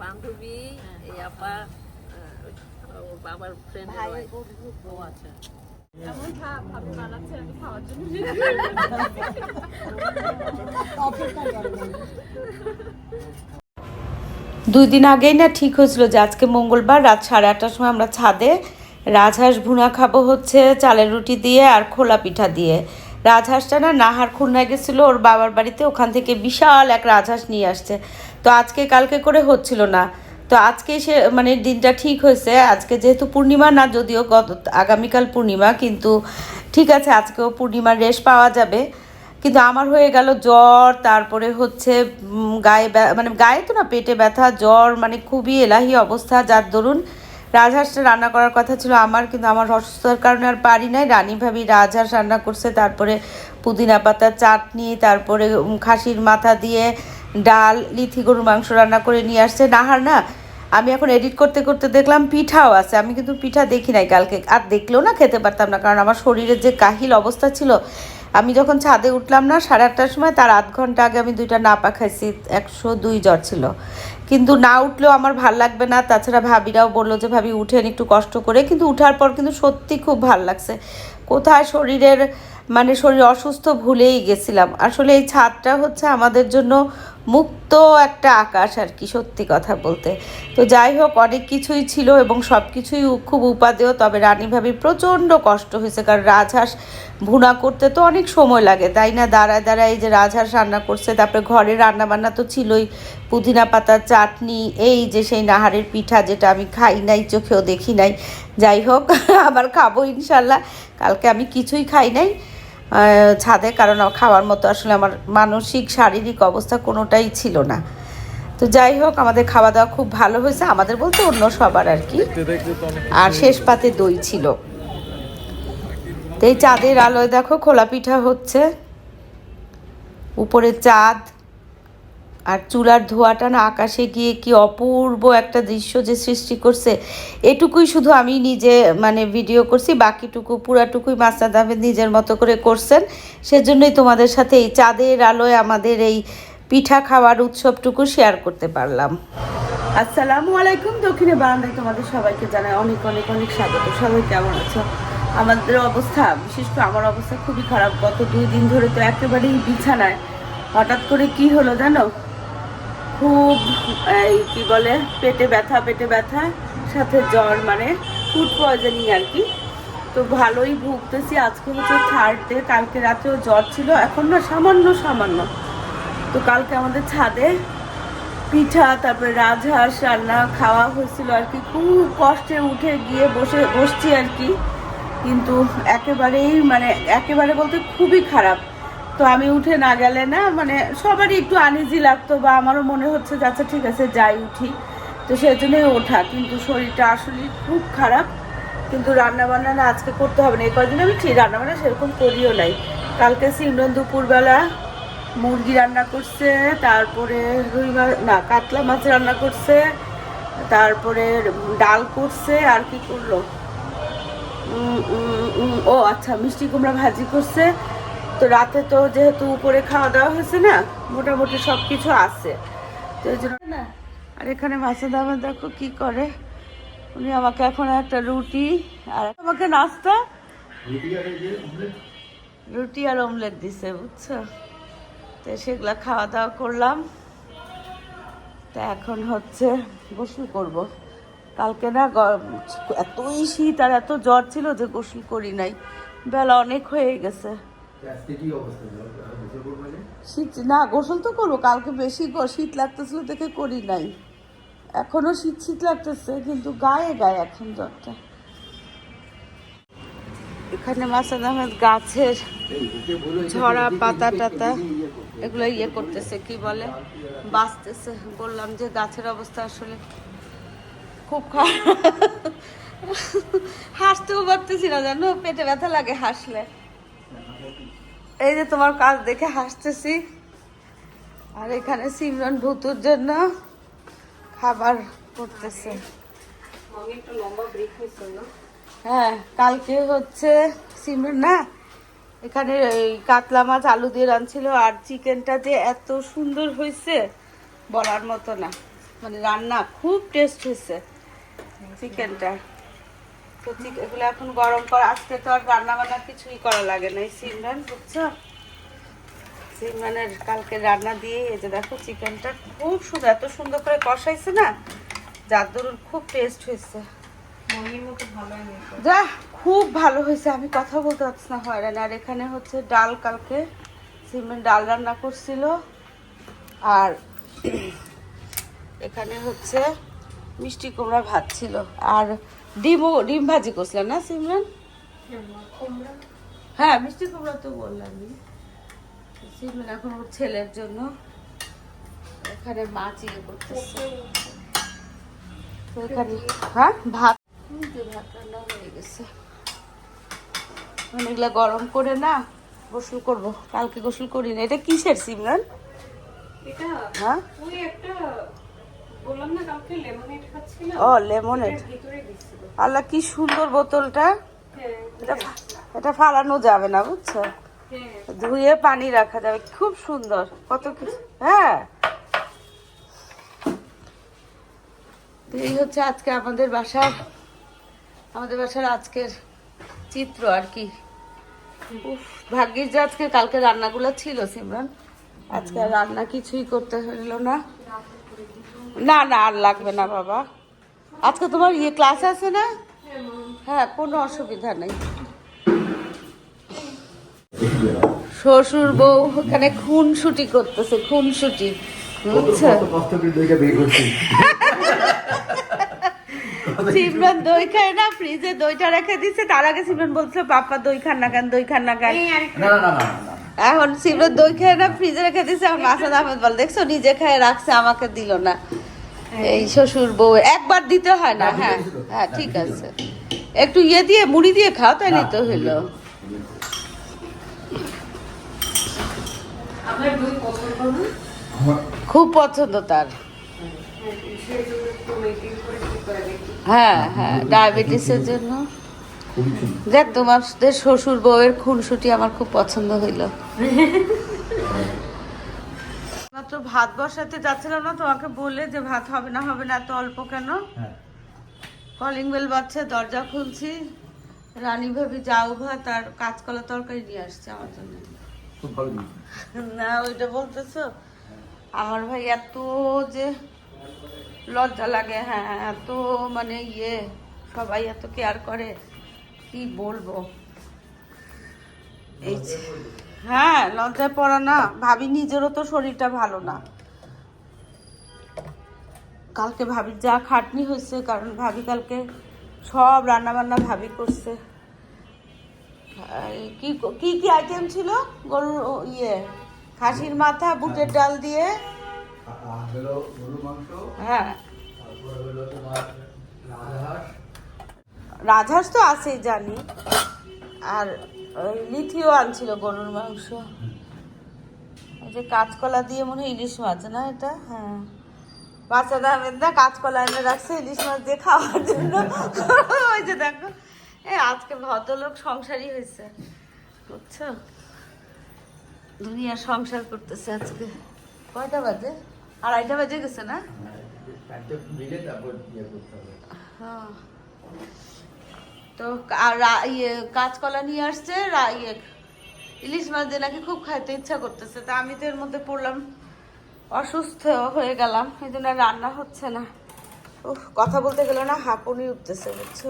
বান্ধবী, এই আপা বাবার ফ্রেন্ড ও জন্য দুই দিন আগেই না ঠিক হয়েছিল যে আজকে মঙ্গলবার, রাত সাড়ে আটটার সময় আমরা ছাদে রাজহাঁস ভুনা খাব হচ্ছে চালের রুটি দিয়ে আর খোলা পিঠা দিয়ে। রাজহাঁসটা না নাহার খুলনায় গেছিল, ওর বাবার বাড়িতে ওখান থেকে বিশাল এক রাজহাঁস নিয়ে আসছে। তো আজকে কালকে করে হচ্ছিল না। তো আজকে সে মানে দিনটা ঠিক হয়েছে। আজকে যেহেতু পূর্ণিমা না, যদিও গত, আগামীকাল পূর্ণিমা, কিন্তু ঠিক আছে, আজকেও পূর্ণিমার রেশ পাওয়া যাবে। কিন্তু আমার হয়ে গেল জ্বর, তারপরে হচ্ছে গায়ে মানে গায়ে তো না, পেটে ব্যথা, জ্বর মানে খুবই এলাহি অবস্থা। যার দরুন রাজহাঁসটা রান্না করার কথা ছিল আমার, কিন্তু আমার অসুস্থতার কারণে আর পারি নাই। রানী ভাবি রাজহাঁস রান্না করছে, তারপরে পুদিনা পাতার চাটনি, তারপরে খাসির মাথা দিয়ে ডাল, লিথি গরুর মাংস রান্না করে নিয়ে আসছে। নাহার না, আমি এখন এডিট করতে করতে দেখলাম পিঠাও আছে। আমি কিন্তু পিঠা দেখি নাই কালকে। আর দেখলেও না খেতে পারতাম না, কারণ আমার শরীরের যে কাহিল অবস্থা ছিল, আমি যখন ছাদে উঠলাম না, সাড়ে আটটার সময় তার আধ ঘণ্টা আগে আমি দুইটা নাপা খাইছি একশো দুই জ্বর ছিল। কিন্তু না উঠলেও আমার ভালো লাগবে না। তাছাড়া ভাবিরাও বলল যে, ভাবি, উঠেন, একটু কষ্ট করে। কিন্তু উঠার পর কিন্তু সত্যি খুব ভালো লাগছে। কোথায় শরীরের মানে শরীর অসুস্থ ভুলেই গেছিলাম। আসলে এই ছাদটা হচ্ছে আমাদের জন্য মুক্ত একটা আকাশ আর কি, সত্যি কথা বলতে। তো যাই হোক, অনেক কিছুই ছিল এবং সব কিছুই খুব উপাদেয়, তবে রানী ভাবির প্রচণ্ড কষ্ট হয়েছে, কারণ রাজহাঁস ভুনা করতে তো অনেক সময় লাগে, তাই না? দাঁড়ায় দাঁড়ায় এই যে রাজহাঁস রান্না করছে, তারপরে ঘরে রান্না বান্না তো ছিলই, পুদিনা পাতার চাটনি, এই যে সেই নাহারের পিঠা যেটা আমি খাই নাই, চোখেও দেখি নাই। যাই হোক, আবার খাব ইনশাল্লাহ, কালকে আমি কিছুই খাই নাই। ছাদে কারণ খাওয়ার মতো আসলে আমার মানসিক শারীরিক অবস্থা কোনোটাই ছিল না। তো যাই হোক আমাদের খাওয়া দাওয়া খুব ভালো হয়েছে। আমাদের বলতে অন্য সবার আর কি। আর শেষ পাতে দই ছিল। তো এই চাঁদের আলোয় দেখো খোলা পিঠা হচ্ছে। উপরে চাঁদ আর চুলার ধোঁয়াটা না আকাশে গিয়ে কি অপূর্ব একটা দৃশ্য যে সৃষ্টি করছে, এটুকুই শুধু আমি নিজে মানে ভিডিও করছি, বাকিটুকু, পুরাটুকুই মাস্টার আহমেদ নিজের মতো করে করছেন। সেজন্যই তোমাদের সাথে এই চাঁদের আলোয় আমাদের এই পিঠা খাওয়ার উৎসবটুকু শেয়ার করতে পারলাম। আসসালামু আলাইকুম, দক্ষিণে বারান্দায় তোমাদের সবাইকে জানাই অনেক অনেক অনেক স্বাগত। সবাই কেমন আছো? আমাদের অবস্থা, বিশেষ করে আমার অবস্থা খুবই খারাপ। গত দুই দিন ধরে তো একেবারেই বিছানায়। হঠাৎ করে কি হলো জানো? খুব, এই কি বলে, পেটে ব্যথা পেটে ব্যথা, সাথে জ্বর মানে ফুড পয়জনিং আর কি। তো ভালোই ভুগতেছি, আজকে হচ্ছে থার্ড ডে কালকে রাতেও জ্বর ছিল, এখন না সামান্য সামান্য। তো কালকে আমাদের ছাদে পিঠা, তারপরে রাজহাঁস রান্না খাওয়া হয়েছিল আর কি। খুব কষ্টে উঠে গিয়ে বসে, বসছি আর কি। কিন্তু একেবারেই মানে একেবারে বলতে খুবই খারাপ। তো আমি উঠে না গেলে না মানে সবারই একটু আনইজি লাগতো বা আমারও মনে হচ্ছে যে আচ্ছা ঠিক আছে, যাই উঠি। তো সেই জন্যই ওঠা, কিন্তু শরীরটা আসলে খুব খারাপ। কিন্তু রান্না বান্না না আজকে করতে হবে না। এই কদিন আমি ঠিক রান্না বান্না সেরকম করিও নাই। কালকে সিমরন দুপুরবেলা মুরগি রান্না করছে, তারপরে রুই মাছ, না, কাতলা মাছ রান্না করছে, তারপরে ডাল করছে, আর কি করল? ও আচ্ছা মিষ্টি কুমড়া ভাজি করছে। তো রাতে তো যেহেতু উপরে খাওয়া দাওয়া হয়েছে না মোটামুটি সব কিছু আছে। তো এই জন্য না। আর এখানে মাছের দামে দেখো কি করে। উনি আমাকে এখন একটা রুটি আর আমাকে নাস্তা। রুটি আর অমলেট দিছে বুঝছ? তো সেগুলো খাওয়া দাওয়া করলাম। তা এখন হচ্ছে গোসল করব। কালকে না এতই শীত আর এত জ্বর ছিল যে গোসল করি নাই। বেলা অনেক হয়ে গেছে। শীত না গোসল তো করব। কালকে বেশি শীত লাগতেছিল দেখে করি নাই। এখনও শীত শীত লাগতেছে কিন্তু গায়ে গায়ে এখন জ্বরটা। এখানে মাসাদ আহমেদ গাছের ঝরা পাতা টাতা। এগুলো ইয়ে করতেছে কি বলে? বাঁচতেছে। বললাম যে গাছের অবস্থা আসলে খুব খারাপ। হাসতেও পারতেছি না জানো? পেটে ব্যথা লাগে হাসলে। এই যে তোমার কাজ দেখে হাসতেছি। আর এখানে সিমরন ভুতুর জন্য খাবার করতেছে। হ্যাঁ কালকে হচ্ছে সিমরন না এখানে এই কাতলা মাছ আলু দিয়ে রাঁধছিল আর চিকেনটা যে এত সুন্দর হয়েছে বলার মতো না। মানে রান্না খুব টেস্ট হয়েছে। চিকেনটা তো চিক- এগুলো এখন গরম করা আজকে তো আর রান্না বান্না কিছুই করা লাগে না। এই সিমরান বুঝছ? সিমরানের কালকে রান্না দিয়ে এই যে দেখো চিকেনটা খুব সুন্দর এত সুন্দর করে কষাইছে না যার দরুন খুব টেস্ট হয়েছে। যা খুব ভালো হয়েছে আমি কথা বলতে পারছি না হয়রান। আর এখানে হচ্ছে ডাল কালকে সিমেন্ট ডাল রান্না করছিল। আর এখানে হচ্ছে মিষ্টি কুমড়া ভাত ছিল। আর ডিমও ডিম ভাজি করছিলাম না সিমরান? হ্যাঁ মিষ্টি কুমড়া তো বললামই সিমরান এখন ওর ছেলের জন্য এখানে মাছ ইয়ে করতেছে। এখানে হ্যাঁ? ভাত। ভাত রান্না হয়ে গেছে অনেকগুলা গরম করে না গোসল করব। কালকে গোসল করি না। এটা কিসের সিমরান? এটা হ্যাঁ? ওই একটা বললাম না কালকে লেমনেড খাচ্ছিলাম ও ভিতরে দিছিল আল্লাহ কি সুন্দর বোতলটা। হ্যাঁ এটা এটা ফালানো যাবে না বুঝছ? হ্যাঁ। ধুয়ে পানি রাখা যাবে খুব সুন্দর। কত কিছু হ্যাঁ। এই হচ্ছে আজকে আমাদের বাসার আমাদের বাসার আজকের চিত্র আর কি। উফ, ভাগ্যিস যে আজকে কালকে রান্নাগুলো ছিল সিমরান। আজকে রান্না কিছুই করতে হলো না। না না আর লাগবে না বাবা। আজকে তোমার ইয়ে ক্লাস আছে না? হ্যাঁ কোনো অসুবিধা নেই। শ্বশুর বউ ওখানে খুনসুটি করতেছে খুনসুটি। বুঝছ? সিমরান দই খায় না ফ্রিজে দইটা রেখে দিচ্ছে তার আগে সিমরান বলছিল পাপা দই খান না কেন দই খান না কেন? এখন সিমরান দই খায় না ফ্রিজে রেখে দিচ্ছে এখন মাসাদ আহমেদ বল দেখছ নিজে খায় রাখছে আমাকে দিল না। এই শ্বশুর বউ একবার দিতে হয় না হ্যাঁ হ্যাঁ ঠিক আছে। একটু ইয়ে দিয়ে মুড়ি দিয়ে খাও তাই নিতে হইল আমার দুই পছন্দ না আমার খুব পছন্দ তার। হ্যাঁ হ্যাঁ ডায়াবেটিসের জন্য। দেখ তোমাদের শ্বশুর বউয়ের খুনসুটি আমার খুব পছন্দ হইল। মাত্র ভাত বসাতে যাচ্ছিলাম না তোমাকে বলে যে ভাত হবে না হবে না এত অল্প কেন? হ্যাঁ। কলিং বেল বাজছে দরজা খুলছি। রানী ভাবি যাও ভাত আর কাঁচকলা তরকারি নিয়ে আসছে আমার জন্য। না ওইটা বলতেছো? আমার ভাই এত যে লজ্জা লাগে হ্যাঁ এত মানে ইয়ে সবাই এত কেয়ার করে কি বলব? এই হ্যাঁ লজ্জায় পড়া না। ভাবি নিজেরও তো শরীরটা ভালো না। কালকে ভাবির যা খাটনি হয়েছে, কারণ ভাবি কালকে সব রান্না বান্না ভাবি করছে। কি কি আইটেম ছিল? গরুর ইয়ে খাসির মাথা, বুটের ডাল দিয়ে। হ্যাঁ। রাজহাঁস তো আছেই জানি। আর লিথিও আনছিল গরুর মাংস। ওই যে কাঁচকলা দিয়ে মনে হয় ইলিশ মাছ না এটা? হ্যাঁ। বাচ্চাদের আহমেদ না কাঁচকলা এনে রাখছে ইলিশ মাছ দিয়ে খাওয়ার জন্য। ওই যে দেখো। এ আজকে ভদ্রলোক সংসারই হয়েছে বুঝছ? দুনিয়ার সংসার করতেছে আজকে। কয়টা বাজে? আড়াইটা বাজে গেছে না? হ্যাঁ। তো ইয়ে কাঁচকলা নিয়ে আসছে ইয়ে ইলিশ মাছ দিয়ে নাকি খুব খাইতে ইচ্ছা করতেছে। তা আমি তো এর মধ্যে পড়লাম, অসুস্থ হয়ে গেলাম, এই জন্য রান্না হচ্ছে না। উফ, কথা বলতে গেলে না হাঁপুনি উঠতেছে, বুঝছ?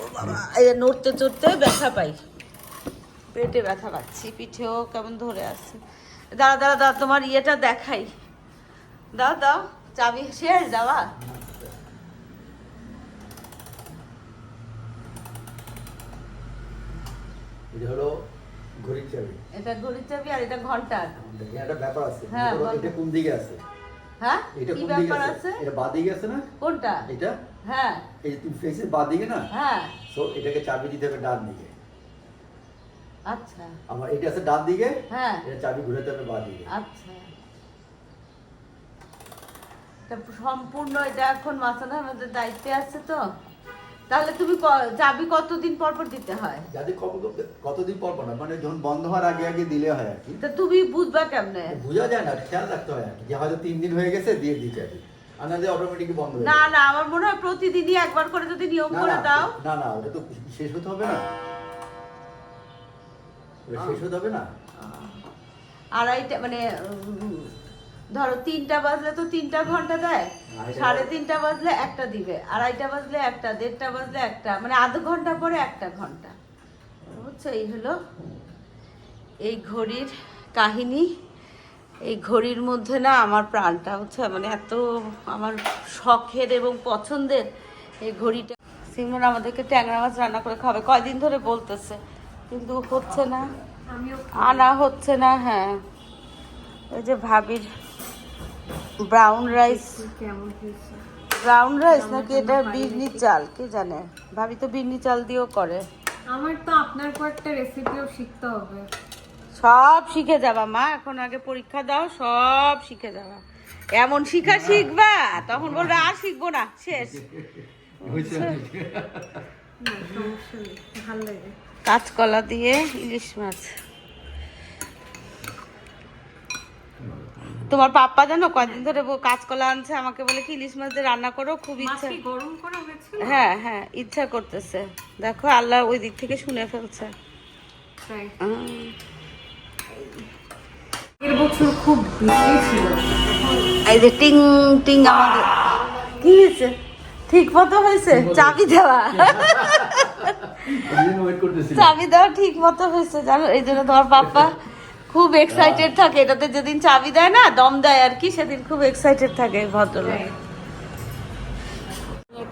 ও বাবা নড়তে চড়তে ব্যথা পাই। পেটে ব্যথা পাচ্ছি, পিঠেও কেমন ধরে আছে। দাঁড়া দাঁড়া দাঁড়া, তোমার ইয়েটা দেখাই। দাও দাও, চাবি, শেষ, যাওয়া। এটা হলো ঘড়ির চাবি। এটা ঘড়ির চাবি আর এটা দেখেন একটা ব্যাপার আছে। হ্যাঁ, এটা- কোন দিকে আছে? হ্যাঁ? এটা কোন দিকে আছে? এটা বাঁ দিকে আছে না? কোনটা? এটা? হ্যাঁ। এই তুমি ফেসের বাঁ দিকে না? হ্যাঁ। সো এটাকে চাবি দিতে হবে ডান দিকে। আচ্ছা। আমার এটা আছে ডান দিকে হ্যাঁ। এটা চাবি ঘুরাতে হবে বাঁ দিকে। আচ্ছা। সম্পূর্ণ এটা এখন মাসানা আমাদের দায়িত্বে আছে তো। তাহলে তুমি চাবি কতদিন পর পর দিতে হয়? যাদের কত- কতদিন পর পর না মানে যখন বন্ধ হওয়ার আগে আগে দিলে হয় আর কি। তা তুমি বুঝবা কেমনে? বোঝা যায় না খেয়াল রাখতে হয় আর কি যে হয়তো তিন দিন হয়ে গেছে দিয়ে আর অটোমেটিক বন্ধ হয়ে না না আমার মনে হয় প্রতিদিনই একবার করে যদি নিয়ম করে দাও। না না ওটা তো শেষ হতে হবে না। ওটা শেষ হতে হবে না। আড়াইটা মানে ধরো তিনটা বাজলে তো তিনটা ঘণ্টা দেয়। সাড়ে তিনটা বাজলে একটা দিবে। আড়াইটা বাজলে একটা দেড়টা বাজলে একটা মানে আধ ঘণ্টা পরে একটা ঘণ্টা। বুঝছ? এই হলো এই ঘড়ির কাহিনী। এই ঘড়ির মধ্যে না আমার প্রাণটা হচ্ছে মানে এত আমার শখের এবং পছন্দের এই ঘড়িটা। সিমরন আমাদেরকে ট্যাংরা মাছ রান্না করে খাবে কয়দিন ধরে বলতেছে কিন্তু হচ্ছে না। আনা হচ্ছে না হ্যাঁ। এই যে ভাবির ব্রাউন রাইস ব্রাউন রাইস নাকি এটা বিরনি চাল? কে জানে? ভাবি তো বিরনি চাল দিয়েও করে। আমার তো আপনার কয়েকটা রেসিপিও শিখতে হবে। সব শিখে যাবা মা। এখন আগে পরীক্ষা দাও সব শিখে যাবা। এমন শিখা শিখবা তখন বলবে আর শিখব না। শেষ। কাঁচকলা দিয়ে ইলিশ মাছ। তোমার পাপ্পা জানো কয়দিন ধরে কাঁচকলা আনছে আমাকে বলে কি ইলিশ মাছ দিয়ে রান্না করো খুব ইচ্ছা। গরম করা হ্যাঁ হ্যাঁ ইচ্ছা করতেছে। দেখো আল্লাহ ওই দিক থেকে শুনে ফেলছে। এর বছর খুব বেশি ছিল। এই যে টিং টিং আমাদের। কি হয়েছে? ঠিক মতো হয়েছে? চাবি দেওয়া। চাবি দেওয়া ঠিক মতো হয়েছে জানো? এই জন্য তোমার পাপ্পা খুব এক্সাইটেড থাকে। এটাতে যেদিন চাবি দেয় না দম দেয় আর কি সেদিন খুব এক্সাইটেড থাকে ভদ্রলোক।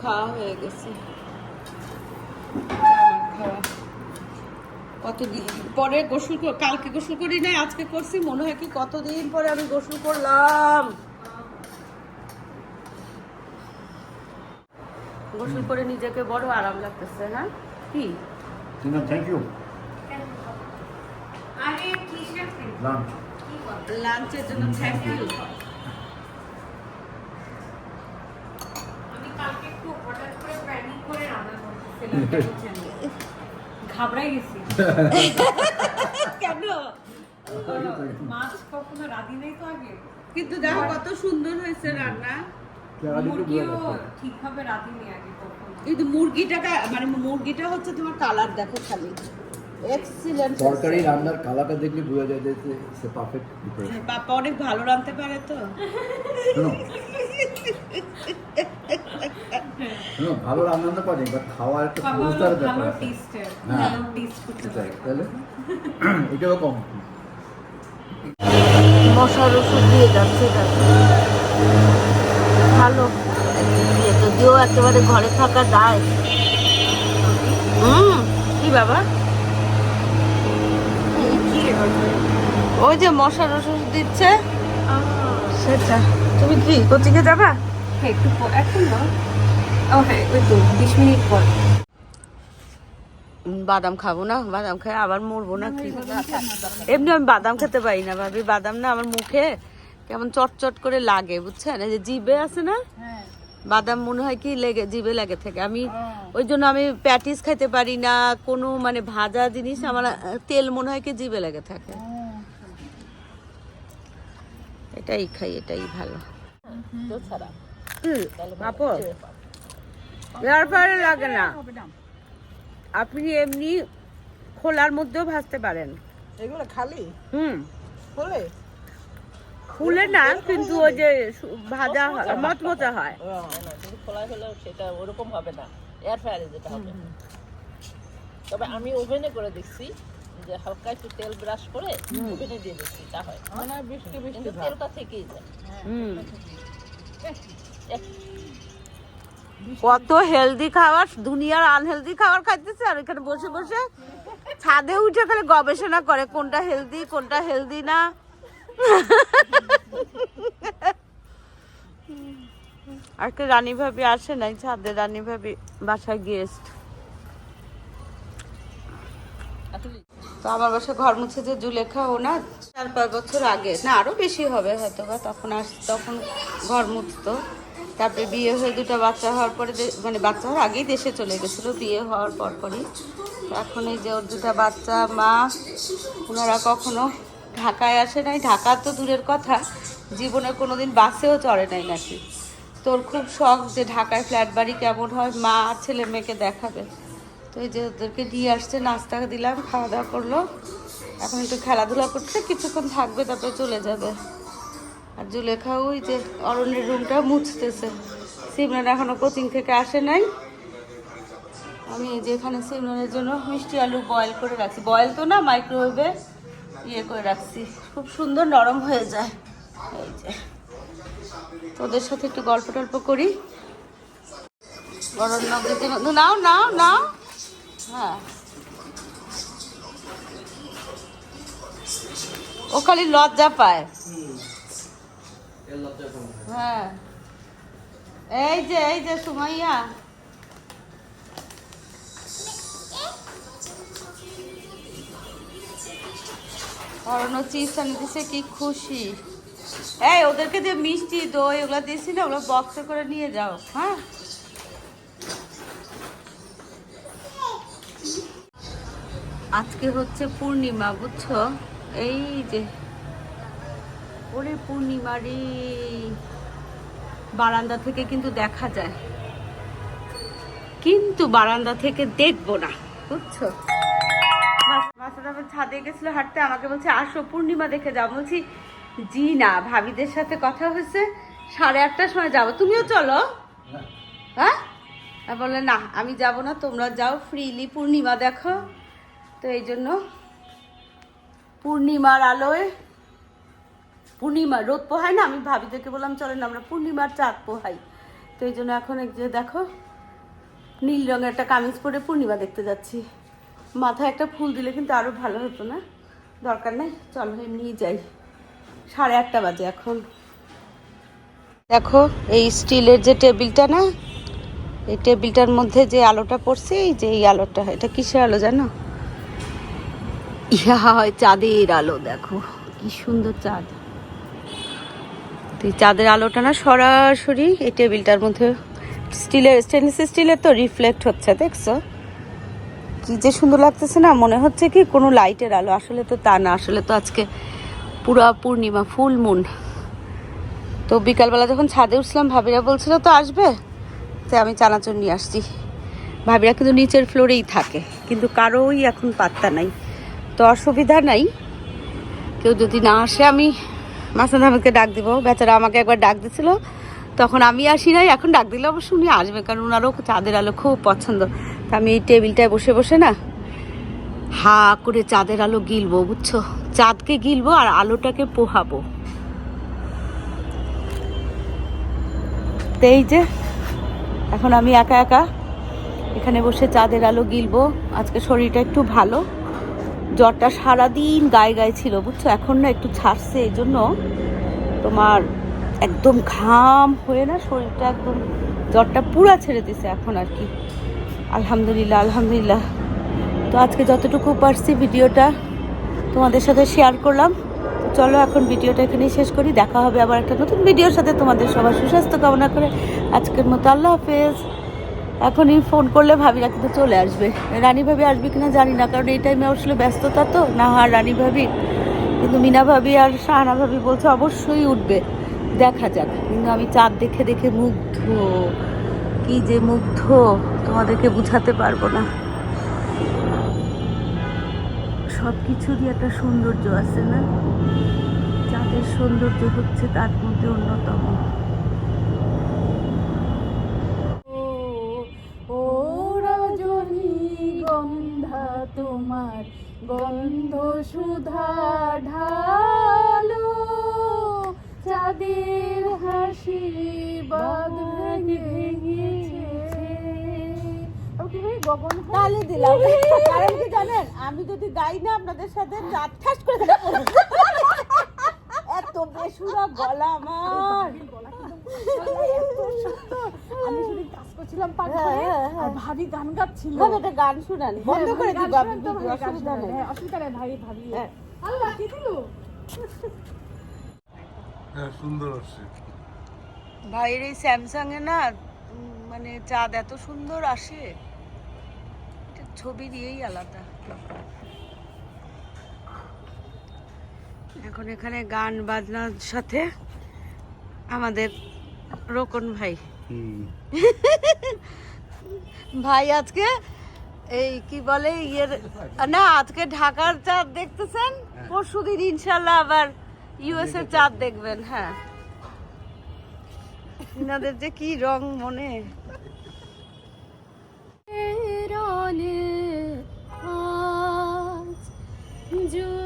খাওয়া হয়ে গেছে। কতদিন পরে গোসল কালকে গোসল করি না আজকে করছি মনে হয় কি কতদিন পরে আমি গোসল করলাম। গোসল করে নিজেকে বড় আরাম লাগতেছে হ্যাঁ কি? থ্যাংক ইউ আরে কিসের লাঞ্চ লাঞ্চের জন্য থ্যাংক ইউ আমি কালকে একটু হঠাৎ করে প্ল্যানিং করে রান্না করতেছিলাম কেন ঘাবড়াই গেছি। কেন? মাছ কখনো রাধি নাই তো আগে? কিন্তু দেখো কত সুন্দর হয়েছে রান্না। মুরগিও ঠিকভাবে রাধিনি আগে কখনো। কিন্তু মুরগিটাকে মানে মুরগিটা হচ্ছে তোমার কালার দেখো খালি। এক্সিলেন্ট তরকারি রান্নার কালারটা দেখলে বোঝা যায় যে সে পারফেক্ট পাপা অনেক ভালো রাঁধতে পারে তো। শোনো। ভালো রান্না তো পারি বাট খাওয়ার একটা বাবা পুরস্কার ভালো ব্যাপার টেস্টের হ্যাঁ। টেস্ট করতে পারে। তাহলে? এটাও কম। মশার ওষুধ দিয়ে যাচ্ছে ভালো। যদিও একেবারে ঘরে থাকা যায়। হুম কি বাবা? ওই যে মশার ওষুধ দিচ্ছে। সেটা। তুমি কি কোচিংয়ে যাবা? হ্যাঁ একটু এখন না। ও হ্যাঁ ওই তো বিশ মিনিট পর। বাদাম খাব না বাদাম খাই আবার মরবো না কি? এমনি আমি বাদাম খেতে পারি না ভাবি বাদাম না আমার মুখে কেমন চটচট করে লাগে বুঝছেন? এই যে জিবে আছে না? বাদাম মনে হয় কি লেগে জিবে লেগে থাকে। আমি ওই জন্য আমি প্যাটিস খাইতে পারি না কোনো মানে ভাজা জিনিস আমার তেল মনে হয় কি জিবে লেগে থাকে। এটাই খাই এটাই ভালো। হুম, পাপড় লাগে না। আপনি এমনি খোলার মধ্যেও ভাজতে পারেন। এগুলো খালি? হুম। বলে ফুলে না কিন্তু ওই যে ভাজা হয় মচমচা হয়। খোলা হলেও সেটা ওরকম হবে না এয়ার ফ্রায়ারে যেটা হবে। তবে আমি ওভেনে করে দেখছি যে হালকা একটু তেল ব্রাশ করে ওভেনে দিয়ে দেখছি তা হয়। মানে বৃষ্টি বৃষ্টি তেলটা থেকেই যায়। কত হেলদি খাবার দুনিয়ার আনহেলদি খাবার খাইতেছে আর এখানে বসে বসে ছাদে উঠে খালি গবেষণা করে কোনটা হেলদি কোনটা হেলদি না। আজকে রানী ভাবি আসে নাই, ছাদে রানী ভাবি বাসায় আসলে তো আমার বাসা ঘর মুছে যে জুলেখা ও না, চার পাঁচ বছর আগে, না আরও বেশি হবে হয়তো বা, তখন আস, তখন ঘর মুছতো। তারপরে বিয়ে হয়ে দুটো বাচ্চা হওয়ার পরে মানে বাচ্চা হওয়ার আগেই দেশে চলে গেছিল, বিয়ে হওয়ার পর পরই এখন এই যে ওর দুটা বাচ্চা, মা ওনারা কখনো ঢাকায় আসে নাই, ঢাকা তো দূরের কথা, জীবনে কোনোদিন বাসেও চড়ে নাই নাকি? তোর খুব শখ যে ঢাকায় ফ্ল্যাট বাড়ি কেমন হয়, মা ছেলে মেয়েকে দেখাবে। তো এই যে ওদেরকে নিয়ে আসছে, নাস্তা দিলাম, খাওয়া দাওয়া করল। এখন একটু খেলাধুলা করছে, কিছুক্ষণ থাকবে, তারপরে চলে যাবে। আর জুলেখা ওই যে অরণ্যের রুমটা মুছতেছে। সিমরান এখনও কোচিং থেকে আসে নাই। আমি এই যে এখানে সিমরানের জন্য মিষ্টি আলু বয়েল করে রাখছি। বয়েল তো না মাইক্রোওয়েভে ইয়ে করে রাখছি। খুব সুন্দর নরম হয়ে যায়। এই যে। তোদের সাথে একটু গল্প টল্প করি। অরণ্য বন্ধু নাও নাও নাও। হ্যাঁ। ও খালি লজ্জা পায়। হ্যাঁ। এই যে এই যে সুমাইয়া। অরণ্য চিপস দিছে, কি খুশি। এই, ওদেরকে যে মিষ্টি, দই, ওগুলো দিয়েছি না, ওগুলো বক্সে করে নিয়ে যাও হ্যাঁ? আজকে হচ্ছে পূর্ণিমা, বুঝছ? এই যে, ওরে পূর্ণিমারি বারান্দা থেকে কিন্তু দেখা যায়। কিন্তু বারান্দা থেকে দেখব না, বুঝছ? আবার ছাদে গেছিল, হাঁটতে আমাকে বলছে, আসো, পূর্ণিমা দেখে যাও। বলছি, জি না, ভাবিদের সাথে কথা হয়েছে, সাড়ে আটটার সময় যাব। তুমিও চলো। হ্যাঁ? বললে না, আমি যাব না, তোমরা যাও ফ্রিলি পূর্ণিমা দেখো। তো এই জন্য পূর্ণিমার আলোয় পূর্ণিমা রোদ পোহাই না, আমি ভাবিদেরকে বললাম চলেন আমরা পূর্ণিমার চাঁদ পোহাই। তো এই জন্য এখন যে দেখো, নীল রঙের একটা কামিজ পরে পূর্ণিমা দেখতে যাচ্ছি। মাথায় একটা ফুল দিলে কিন্তু আরও ভালো হতো না? দরকার নেই, চলো এমনিই যাই। সাড়ে আটটা বাজে এখন। দেখো, এই স্টিলের যে টেবিলটা না, এই টেবিলটার মধ্যে যে আলোটা পড়ছে, এই যে এই আলোটা, এটা কিসের আলো জানো? ইহা হয় চাঁদের আলো, দেখো, কি সুন্দর চাঁদ। তো চাঁদের আলোটা না সরাসরি এই টেবিলটার মধ্যে, স্টিলের স্টেনলেস স্টিলের তো রিফ্লেক্ট হচ্ছে, দেখছ? কি যে সুন্দর লাগতেছে না, মনে হচ্ছে কি কোনো লাইটের আলো। আসলে তো তা না, আসলে তো আজকে পুরা পূর্ণিমা, ফুল মুন। তো বিকালবেলা যখন ছাদে উঠছিলাম, ভাবিরা বলছিল, তো আসবে? তাই আমি চানাচুর নিয়ে আসছি। ভাবিরা কিন্তু নিচের ফ্লোরেই থাকে, কিন্তু কারোই এখন পাত্তা নাই। তো অসুবিধা নাই। কেউ যদি না আসে, আমি মাসান আহমেদকে ডাক দিব। বেচারা আমাকে একবার ডাক দিছিল। তখন আমি আসি নাই, এখন ডাক দিলে অবশ্য উনি আসবে, কারণ ওনারও চাঁদের আলো খুব পছন্দ। তা আমি এই টেবিলটায় বসে বসে না হা করে চাঁদের আলো গিলবো, বুঝছ? চাঁদকে গিলবো আর আলোটাকে পোহাবো। এই যে, এখন আমি একা একা এখানে বসে চাঁদের আলো গিলবো। আজকে শরীরটা একটু ভালো। জ্বরটা সারাদিন গায়ে গায়ে ছিল, বুঝছ? এখন না একটু ছাড়ছে, এই জন্য তোমার একদম ঘাম হয়ে না শরীরটা একদম জ্বরটা পুরা ছেড়ে দিছে এখন আর কি। আলহামদুলিল্লাহ আলহামদুলিল্লাহ। তো আজকে যতটুকু পারছি ভিডিওটা তোমাদের সাথে শেয়ার করলাম। চলো এখন ভিডিওটা এখানেই শেষ করি। দেখা হবে আবার একটা নতুন ভিডিওর সাথে তোমাদের সবার সুস্বাস্থ্য কামনা করে। আজকের মতো আল্লাহ হাফেজ। এখনই ফোন করলে ভাবি ভাবিরা কিন্তু চলে আসবে। রানী ভাবি আসবে কিনা জানি না, কারণ এই টাইমে আসলে ব্যস্ততা তো। না আর রানী ভাবি, কিন্তু মিনা ভাবি আর শাহানা ভাবি বলছে অবশ্যই উঠবে। দেখা যাক। কিন্তু আমি চাঁদ দেখে দেখে মুগ্ধ। কি যে মুগ্ধ। তোমাদেরকে বুঝাতে পারব না। সব কিছুরই একটা সৌন্দর্য আছে না? চাঁদের সৌন্দর্য হচ্ছে তার মধ্যে অন্যতম। তোমার গন্ধ সুধা ঢালো, চাঁদের হাসি বাদ ভেঙেছে গগন তাহলে দিলাম। কারণ কি জানেন আমি যদি গাই না আপনাদের সাথে চার ঠাস করে। এত বেসুরা গলা আমার। আমি সেদিন কাজ করছিলাম পাঠে হ্যাঁ, হ্যাঁ। আর ভাবি গান গাচ্ছিল। ভাবে একটা গান শুনান। বন্ধ করে হ্যাঁ, দিব আপনি অসুবিধা নেই। হ্যাঁ, অসুবিধা নেই ভাই ভাবি। হ্যাঁ। আল্লাহ কি দিল? হ্যাঁ সুন্দর আসছে। ভাইয়ের এই স্যামসাং এ না মানে চাঁদ এত সুন্দর আসে। ছবি দিয়েই আলাদা। এখন এখানে গান বাজনার সাথে আমাদের রোকন ভাই। ভাই আজকে এই কি বলে ইয়ের না আজকে ঢাকার চাঁদ দেখতেছেন? পরশু দিন ইনশাল্লাহ আবার ইউএস এর চাঁদ দেখবেন হ্যাঁ। ইনাদের যে কি রং মনে। রনে আজ জো